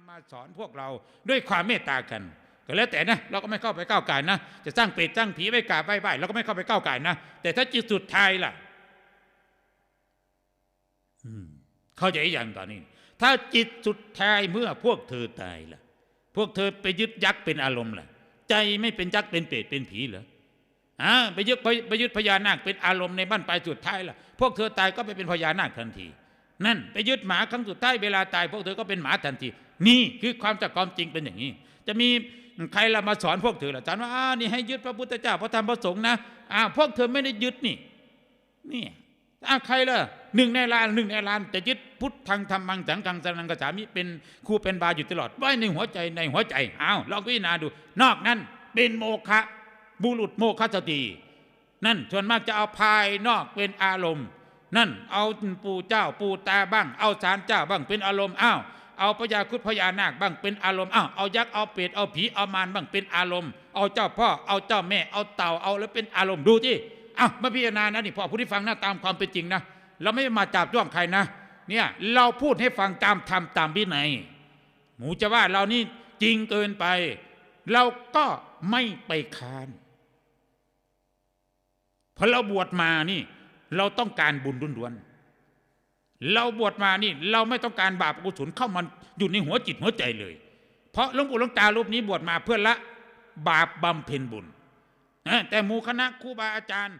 ำมาสอนพวกเราด้วยความเมตตากันก็แล้วแต่นะเราก็ไม่เข้าไปก้าวไก่นะจะสร้างเป็ดสร้างผีไว้กราบไหว้ไหว้เราก็ไม่เข้าไปก้าวไก่นะแต่ถ้าจิตสุดท้ายล่ะอืมเข้าใจอย่างตอนนี้ ถ้าจิตสุดท้ายเมื่อพวกเธอตายล่ะ พวกเธอไปยึดยักษ์เป็นอารมณ์ล่ะ ใจไม่เป็นยักษ์เป็นเปรตเป็นผีเหรออ่าไปยึดไปไปยึดพญานาคเป็นอารมณ์ในบ้านปลายสุดท้ายล่ะ พวกเธอตายก็ไปเป็นพญานาคทันที นั่นไปยึดหมาครั้งสุดท้ายเวลาตายพวกเธอก็เป็นหมาทันที นี่คือความจากความจริงเป็นอย่างนี้ จะมีใครละมาสอนพวกเธอละอาจารย์ว่าอ้านี่ให้ยึดพระพุทธเจ้าพระธรรมพระสงฆ์นะอ้าวพวกเธอไม่ได้ยึดนี่นี่อ้าใครล่ะหนึ่งในล้านหนึ่งในล้านจะยึดพุทธังธรรมังสังฆังสรนังกัจฉามิเป็นครูเป็นบาอยู่ตลอดไว้ในหัวใจในหัวใจอ้าวลองพิจารณาดู นอกนั้นเป็นโมฆะบุรุษโมฆะสตินั่นส่วนมากจะเอาภายนอกเป็นอารมณ์ นั่นเอาปู่เจ้าปู่ตาบ้าง เอาศาลเจ้าบ้างเป็นอารมณ์อ้าวเอาพญาคุดพญานาคบ้างเป็นอารมณ์อ้าวเอายักษ์เอาเปรตเอาผีเอามารบ้างเป็นอารมณ์ เอาเจ้าพ่อเอาเจ้าแม่เอาเต่าเอาแล้วเป็นอารมณ์ดูที่อ้าวมาพิจารณานะนี่พอผู้ที่ฟังนะตามความเป็นจริงนะเราไม่มาจับจ้วงใครนะ เนี่ยเราพูดให้ฟังตามธรรมตามวินัยหมูจะว่าเรานี่จริงเกินไป เราก็ไม่ไปคานพอเราบวชมานี่ เราต้องการบุญล้วนๆเราบวชมานี่ เราไม่ต้องการบาปอกุศลเข้ามาอยู่ในหัวจิตหัวใจเลย เพราะหลวงปู่หลวงตารูปนี้บวชมาเพื่อละบาปบำเพ็ญบุญแต่หมู่คณะครูบาอาจารย์